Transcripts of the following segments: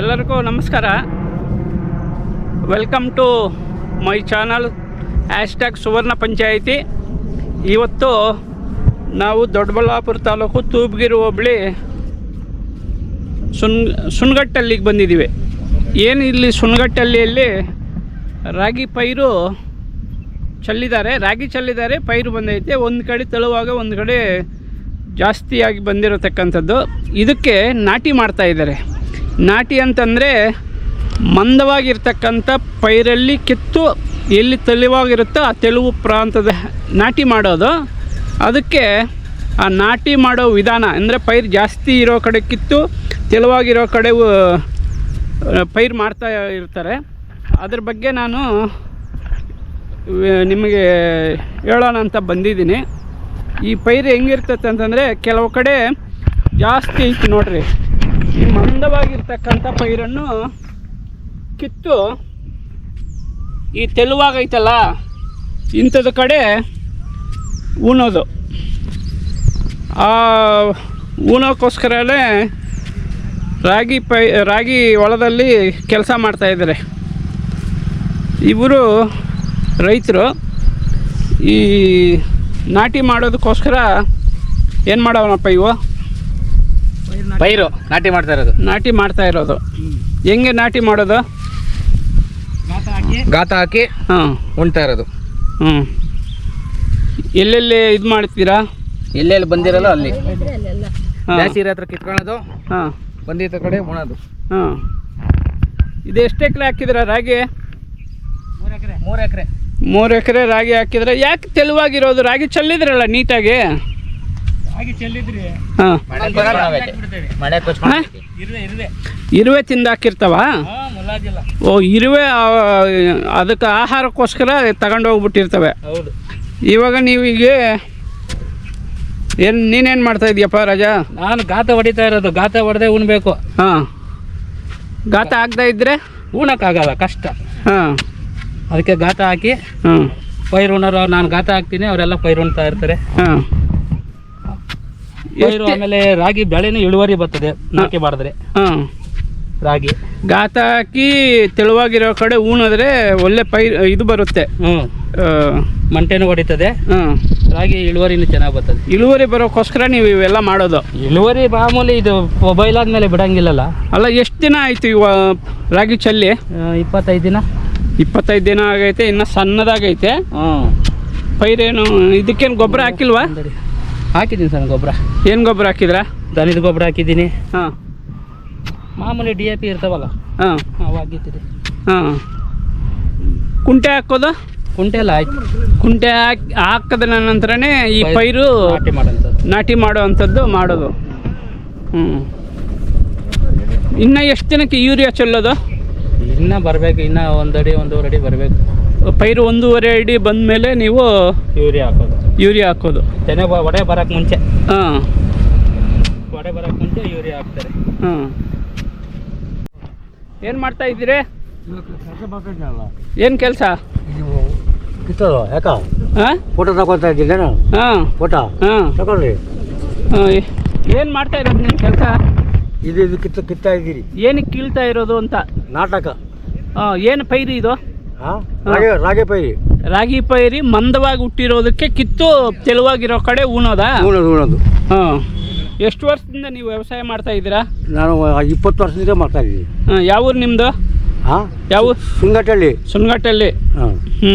ಎಲ್ಲರಿಗೂ ನಮಸ್ಕಾರ. Welcome to my channel hashtag Suvarna Panchayiti. ಇವತ್ತು ನಾವು ದೊಡ್ಡಬಳ್ಳಾಪುರ ತಾಲೂಕು ತೂಬ್ಗಿರಿ ಹೋಬಳಿ ಸುನ್ ಸುಣ್ಗಟ್ಟಲ್ಲಿಗೆ ಬಂದಿದ್ದೀವಿ. ಏನು ಇಲ್ಲಿ ಸುನ್ಗಟ್ಟಲ್ಲಿಯಲ್ಲಿ ರಾಗಿ ಪೈರು ಚೆಲ್ಲಿದ್ದಾರೆ. ರಾಗಿ ಚೆಲ್ಲಿದ್ದಾರೆ, ಪೈರು ಬಂದೈತೆ. ಒಂದು ಕಡೆ ತೆಳುವಾಗ ಒಂದು ಕಡೆ ಜಾಸ್ತಿಯಾಗಿ ಬಂದಿರತಕ್ಕಂಥದ್ದು. ಇದಕ್ಕೆ ನಾಟಿ ಮಾಡ್ತಾ ಇದ್ದಾರೆ. ನಾಟಿ ಅಂತಂದರೆ ಮಂದವಾಗಿರ್ತಕ್ಕಂಥ ಪೈರಲ್ಲಿ ಕಿತ್ತು ಎಲ್ಲಿ ತೆಳುವಾಗಿರುತ್ತೋ ಆ ತೆಳುವು ಪ್ರಾಂತದ ನಾಟಿ ಮಾಡೋದು. ಅದಕ್ಕೆ ಆ ನಾಟಿ ಮಾಡೋ ವಿಧಾನ ಅಂದರೆ ಪೈರು ಜಾಸ್ತಿ ಇರೋ ಕಡೆ ಕಿತ್ತು, ತೆಳುವಾಗಿರೋ ಕಡೆ ಪೈರು ಮಾಡ್ತಾ ಇರ್ತಾರೆ. ಅದ್ರ ಬಗ್ಗೆ ನಾನು ನಿಮಗೆ ಹೇಳೋಣ ಅಂತ ಬಂದಿದ್ದೀನಿ. ಈ ಪೈರು ಹೆಂಗಿರ್ತೈತೆ ಅಂತಂದರೆ ಕೆಲವು ಕಡೆ ಜಾಸ್ತಿ ಐತಿ ನೋಡ್ರಿ. ಮಂದವಾಗಿರ್ತಕ್ಕಂಥ ಪೈರನ್ನು ಕಿತ್ತು ಈ ತೆಳುವಾಗೈತಲ್ಲ, ಇಂಥದ್ದು ಕಡೆ ಉಣೋದು. ಆ ಉಣೋಕ್ಕೋಸ್ಕರನೇ ರಾಗಿ ಪೈ, ರಾಗಿ ಹೊಲದಲ್ಲಿ ಕೆಲಸ ಮಾಡ್ತಾಯಿದ್ದಾರೆ ಇವರು ರೈತರು. ಈ ನಾಟಿ ಮಾಡೋದಕ್ಕೋಸ್ಕರ ಏನು ಮಾಡೋಣಪ್ಪ ಇವು? ಪೈರು ನಾಟಿ ಮಾಡ್ತಾ ಇರೋದು. ನಾಟಿ ಮಾಡ್ತಾ ಇರೋದು. ಹೆಂಗೆ ನಾಟಿ ಮಾಡೋದು? ಗಾತ ಹಾಕಿ. ಹಾಂ. ಉಣ್ತಾ ಇರೋದು. ಹ್ಞೂ ಎಲ್ಲೆಲ್ಲಿ ಇದು ಮಾಡ್ತೀರಾ? ಎಲ್ಲೆಲ್ಲಿ ಬಂದಿರಲ್ಲ ಅಲ್ಲಿ. ಸೀರೆ ಹತ್ರ ಕಿತ್ಕೊಳ್ಳೋದು. ಹಾಂ. ಬಂದಿದ್ದ ಕಡೆ ಉಣೋದು. ಹಾಂ. ಇದು ಎಷ್ಟು ಎಕರೆ ಹಾಕಿದ್ರ ರಾಗಿ? ಮೂರು ಎಕರೆ. ಮೂರು ಎಕರೆ ರಾಗಿ ಹಾಕಿದ್ರೆ ಯಾಕೆ ತೆಳುವಾಗಿರೋದು? ರಾಗಿ ಚೆಲ್ಲಿದ್ರಲ್ಲ ನೀಟಾಗಿ. ಹಾಂ. ಇರುವೆ ತಿಂದಾಕಿರ್ತಾವ ಓ ಇರುವೆ ಅದಕ್ಕೆ ಆಹಾರಕ್ಕೋಸ್ಕರ ತಗೊಂಡು ಹೋಗ್ಬಿಟ್ಟಿರ್ತವೆ. ಹೌದು. ಇವಾಗ ನೀವೀಗ ಏನು ನೀನೇನು ಮಾಡ್ತಾ ಇದೀಯಪ್ಪ ರಾಜ? ನಾನು ಗಾತ ಹೊಡಿತಾ ಇರೋದು. ಗಾತ ಹೊಡೆದೇ ಉಣ್ಬೇಕು ಹಾಂ. ಗಾತ ಆಗದ ಇದ್ರೆ? ಉಣಕ್ಕಾಗಲ್ಲ ಕಷ್ಟ. ಹಾಂ. ಅದಕ್ಕೆ ಗಾತ ಹಾಕಿ ಹಾಂ. ಪೈರು ಉಣ್ಣೋರು ನಾನು ಗಾತ ಹಾಕ್ತೀನಿ ಅವರೆಲ್ಲ ಪೈರು ಉಣ್ತಾ ಇರ್ತಾರೆ. ಹಾಂ. ಪೈರು ಆಮೇಲೆ ರಾಗಿ ಬೆಳೆನೂ ಇಳುವರಿ ಬರ್ತದೆ ನಾಟಿ ಮಾಡಿದ್ರೆ ಹಾಂ. ರಾಗಿ. ಗಾತ ಹಾಕಿ ತೆಳುವಾಗಿರೋ ಕಡೆ ಉಣಿದ್ರೆ ಒಳ್ಳೆ ಪೈ ಇದು ಬರುತ್ತೆ. ಹ್ಞೂ. ಮಂಟೆನೂ ಹೊಡಿತದೆ. ಹಾಂ. ರಾಗಿ ಇಳುವರಿನೂ ಚೆನ್ನಾಗಿ ಬರ್ತದೆ. ಇಳುವರಿ ಬರೋಕ್ಕೋಸ್ಕರ ನೀವು ಇವೆಲ್ಲ ಮಾಡೋದು. ಇಳುವರಿ ಮಾಮೂಲಿ ಇದು ಮೊಬೈಲ್ ಆದ್ಮೇಲೆ ಬಿಡಂಗಿಲ್ಲಲ್ಲ? ಅಲ್ಲ ಎಷ್ಟು ದಿನ ಆಯಿತು ಇವ ರಾಗಿ ಚಲ್ಲಿ? ಇಪ್ಪತ್ತೈದು ದಿನ. ಇಪ್ಪತ್ತೈದು ದಿನ ಆಗೈತೆ ಇನ್ನು ಸಣ್ಣದಾಗೈತೆ. ಹ್ಞೂ. ಪೈರೇನು ಇದಕ್ಕೇನು ಗೊಬ್ಬರ ಹಾಕಿಲ್ವಾ? ಹಾಕಿದ್ದೀನಿ ಸರ್ ಗೊಬ್ಬರ. ಏನು ಗೊಬ್ಬರ ಹಾಕಿದ್ರಾ? ದನದ ಗೊಬ್ಬರ ಹಾಕಿದ್ದೀನಿ. ಹಾಂ. ಮಾಮೂಲಿ ಡಿ ಎ ಪಿ ಇರ್ತಾವಲ್ಲ? ಹಾಂ. ಅವು ಹಾಕಿದ್ದೀನಿ ಹಾಂ. ಕುಂಟೆ ಹಾಕೋದು? ಕುಂಟೆ ಎಲ್ಲ ಆಯ್ತು. ಕುಂಟೆ ಹಾಕಿ ಹಾಕದ ನಂತರನೇ ಈ ಪೈರು ನಾಟಿ ಮಾಡೋಂಥದ್ದು ನಾಟಿ ಮಾಡುವಂಥದ್ದು ಮಾಡೋದು. ಹ್ಞೂ ಇನ್ನು ಎಷ್ಟು ದಿನಕ್ಕೆ ಯೂರಿಯಾ ಚೆಲ್ಲೋದು? ಇನ್ನೂ ಬರಬೇಕು ಇನ್ನೂ ಒಂದು ಅಡಿ ಒಂದೂವರೆ ಅಡಿ ಬರಬೇಕು. ಪೈರು ಒಂದೂವರೆ ಅಡಿ ಬಂದಮೇಲೆ ನೀವು ಯೂರಿಯಾ ಹಾಕೋದು. ಯೂರಿಯಾ ಹಾಕೋದು. ತೆನೆ ಬ- ಒಡೆ ಬರೋಕ್ಕೆ ಮುಂಚೆ. ಹಾಂ. ಒಡೆ ಬರೋಕ್ಕೆ ಮುಂಚೆ ಯೂರಿಯಾ ಹಾಕ್ತಾರೆ. ಹಾಂ. ಏನು ಮಾಡ್ತಾ ಇದ್ದೀರಿ? ಏನು ಕೆಲಸ? ಕಿತ್ತೋದು ಯಾಕ ಹಾಂ. ಫೋಟೋ ತಗೊಳ್ತಾ ಇದ್ದೀನಿ ನಾನು ಹಾಂ. ಫೋಟೋ ಹಾಂ ತಗೊಳ್ರಿ ಏನು ಮಾಡ್ತಾ ಇರೋದು ನಿಮ್ಮ ಕೆಲಸ? ಇದು ಇದು ಕಿತ್ತ ಕಿತ್ತಾ ಇದ್ದೀರಿ ಏನಕ್ಕೆ ಕೀಳ್ತಾ ಇರೋದು ಅಂತ? ನಾಟಕ. ಏನು ಪೈರಿ ಇದು? ಹಾಂ? ರಾಗೆ ಪೈರಿ. ರಾಗಿ ಪೈರಿ ಮಂದವಾಗಿ ಹುಟ್ಟಿರೋದಕ್ಕೆ ಕಿತ್ತು ತೆಳುವಾಗಿರೋ ಕಡೆ ಉಣೋದಾ? ಉಣೋದು ಉಣೋದು. ಹಾಂ. ಎಷ್ಟು ವರ್ಷದಿಂದ ನೀವು ವ್ಯವಸಾಯ ಮಾಡ್ತಾ ಇದ್ದೀರಾ? ನಾನು ಇಪ್ಪತ್ತು ವರ್ಷದಿಂದ ಮಾಡ್ತಾ ಇದ್ದೀನಿ. ಹಾಂ ಯಾವ ಊರು ನಿಮ್ಮದು ಹಾಂ ಯಾವ ಸುಂಗಟಳ್ಳಿ ಸುಂಗಟಳ್ಳಿ ಹಾಂ. ಹ್ಞೂ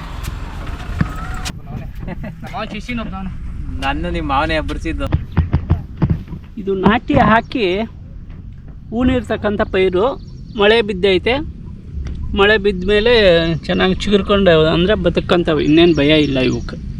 ನನ್ನ ನಿಮ್ಮ ಮಾವನೇ ಎಬ್ಬರಿಸಿದ್ದು ಇದು ನಾಟಿ ಹಾಕಿ ಹೂನಿರ್ತಕ್ಕಂಥ ಪೈರು. ಮಳೆ ಬಿದ್ದೈತೆ. ಮಳೆ ಬಿದ್ದ ಮೇಲೆ ಚೆನ್ನಾಗಿ ಚಿಗುರ್ಕೊಂಡು ಅಂದರೆ ಬದುಕಂತವೆ. ಇನ್ನೇನು ಭಯ ಇಲ್ಲ ಇವಕ್ಕೆ